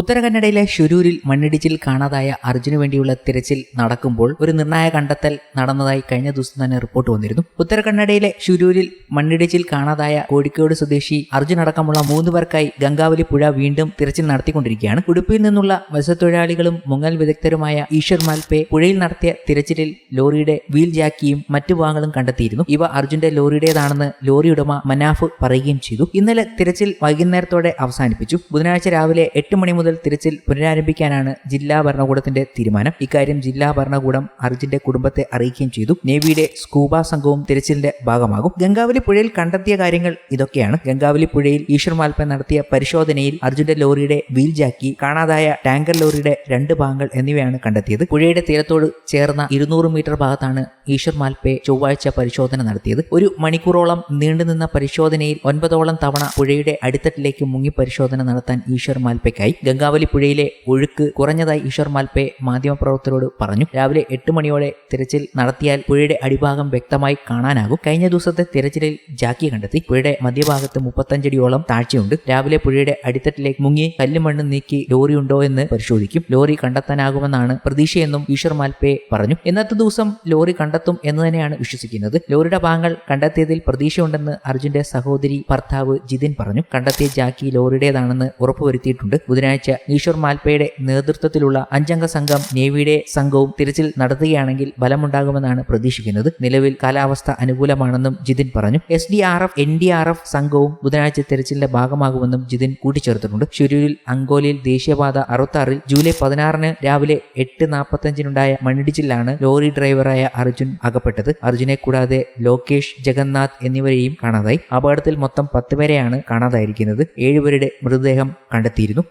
ഉത്തരകന്നഡയിലെ ഷുരൂരിൽ മണ്ണിടിച്ചിൽ കാണാതായ അർജുനു വേണ്ടിയുള്ള തിരച്ചിൽ നടക്കുമ്പോൾ ഒരു നിർണായ കണ്ടെത്തൽ നടന്നതായി കഴിഞ്ഞ ദിവസം തന്നെ റിപ്പോർട്ട് വന്നിരുന്നു. ഉത്തരകന്നഡയിലെ ഷുരൂരിൽ മണ്ണിടിച്ചിൽ കാണാതായ കോഴിക്കോട് സ്വദേശി അർജുൻ അടക്കമുള്ള മൂന്ന് പേർക്കായി ഗംഗാവലി പുഴ വീണ്ടും തിരച്ചിൽ നടത്തിക്കൊണ്ടിരിക്കുകയാണ്. ഉടുപ്പിയിൽ നിന്നുള്ള മത്സ്യത്തൊഴിലാളികളും മുങ്ങൽ വിദഗ്ധരുമായ ഈശ്വർ മാൽപേ പുഴയിൽ നടത്തിയ തിരച്ചിലിൽ ലോറിയുടെ വീൽ ജാക്കിയും മറ്റു ഭാഗങ്ങളും കണ്ടെത്തിയിരുന്നു. ഇവ അർജുന്റെ ലോറിയുടേതാണെന്ന് ലോറി ഉടമ മനാഫ് പറയുകയും ചെയ്തു. ഇന്നലെ തിരച്ചിൽ വൈകുന്നേരത്തോടെ അവസാനിപ്പിച്ചു. ബുധനാഴ്ച രാവിലെ എട്ട് മണി മുതൽ തിരച്ചിൽ പുനരാരംഭിക്കാനാണ് ജില്ലാ ഭരണകൂടത്തിന്റെ തീരുമാനം. ഇക്കാര്യം ജില്ലാ ഭരണകൂടം അർജുന്റെ കുടുംബത്തെ അറിയിക്കുകയും ചെയ്തു. നേവിയുടെ സ്കൂബ സംഘവും തിരച്ചിലിന്റെ ഭാഗമാകും. ഗംഗാവലി പുഴയിൽ കണ്ടെത്തിയ കാര്യങ്ങൾ ഇതൊക്കെയാണ്. ഗംഗാവലി പുഴയിൽ ഈശ്വർ മാൽപ്പ നടത്തിയ പരിശോധനയിൽ അർജുന്റെ ലോറിയുടെ വീൽ ജാക്കി കാണാതായ ടാങ്കർ ലോറിയുടെ രണ്ട് ഭാഗങ്ങൾ എന്നിവയാണ് കണ്ടെത്തിയത്. പുഴയുടെ തീരത്തോട് ചേർന്ന ഇരുന്നൂറ് മീറ്റർ ഭാഗത്താണ് ഈശ്വർ മാൽപ്പെ ചൊവ്വാഴ്ച പരിശോധന നടത്തിയത്. ഒരു മണിക്കൂറോളം നീണ്ടുനിന്ന പരിശോധനയിൽ ഒൻപതോളം തവണ പുഴയുടെ അടിത്തട്ടിലേക്ക് മുങ്ങി പരിശോധന നടത്താൻ ഈശ്വർ മാൽപ്പയ്ക്കായി. ഗംഗാവലി പുഴയിലെ ഒഴുക്ക് കുറഞ്ഞതായി ഈശ്വർ മാൽപ്പെ മാധ്യമപ്രവർത്തകരോട് പറഞ്ഞു. രാവിലെ എട്ട് മണിയോടെ തിരച്ചിൽ നടത്തിയാൽ പുഴയുടെ അടിഭാഗം വ്യക്തമായി കാണാനാകും. കഴിഞ്ഞ ദിവസത്തെ തിരച്ചിലിൽ ജാക്കി കണ്ടെത്തി. പുഴയുടെ മധ്യഭാഗത്ത് മുപ്പത്തഞ്ചടിയോളം താഴ്ചയുണ്ട്. രാവിലെ പുഴയുടെ അടിത്തട്ടിലേക്ക് മുങ്ങി കല്ലും മണ്ണും നീക്കി ലോറി ഉണ്ടോ എന്ന് പരിശോധിക്കും. ലോറി കണ്ടെത്താനാകുമെന്നാണ് പ്രതീക്ഷയെന്നും ഈശ്വർ മാൽപ്പെ പറഞ്ഞു. ഇന്നത്തെ ദിവസം ലോറി കണ്ടെത്തും എന്ന് തന്നെയാണ് വിശ്വസിക്കുന്നത്. ലോറിയുടെ ഭാഗങ്ങൾ കണ്ടെത്തിയതിൽ പ്രതീക്ഷയുണ്ടെന്ന് അർജുന്റെ സഹോദരി ഭർത്താവ് ജിതിൻ പറഞ്ഞു. കണ്ടെത്തിയ ജാക്കി ലോറിയുടേതാണെന്ന് ഉറപ്പുവരുത്തിയിട്ടുണ്ട്. ബുധനാഴ്ച ഈശ്വർ മാൽപ്പയുടെ നേതൃത്വത്തിലുള്ള അഞ്ചംഗ സംഘം നേവിയുടെ സംഘവും തിരച്ചിൽ നടത്തുകയാണെങ്കിൽ ഫലമുണ്ടാകുമെന്നാണ് പ്രതീക്ഷിക്കുന്നത്. നിലവിൽ കാലാവസ്ഥ അനുകൂലമാണെന്നും ജിതിൻ പറഞ്ഞു. S D R F N D R F സംഘവും ബുധനാഴ്ച തിരച്ചിലിന്റെ ഭാഗമാകുമെന്നും ജിതിൻ കൂട്ടിച്ചേർത്തിട്ടുണ്ട്. ഷുരൂരിൽ അങ്കോലിയിൽ ദേശീയപാത അറുപത്താറിൽ ജൂലൈ പതിനാറിന് രാവിലെ എട്ട് നാൽപ്പത്തഞ്ചിനുണ്ടായ മണ്ണിടിച്ചിലാണ് ലോറി ഡ്രൈവറായ അർജുൻ അകപ്പെട്ടത്. അർജുനെ കൂടാതെ ലോകേഷ് ജഗന്നാഥ് എന്നിവരെയും കാണാതായി. അപകടത്തിൽ മൊത്തം പത്ത് പേരെയാണ് കാണാതായിരിക്കുന്നത്. ഏഴുപേരുടെ മൃതദേഹം കണ്ടെത്തിയിരുന്നു.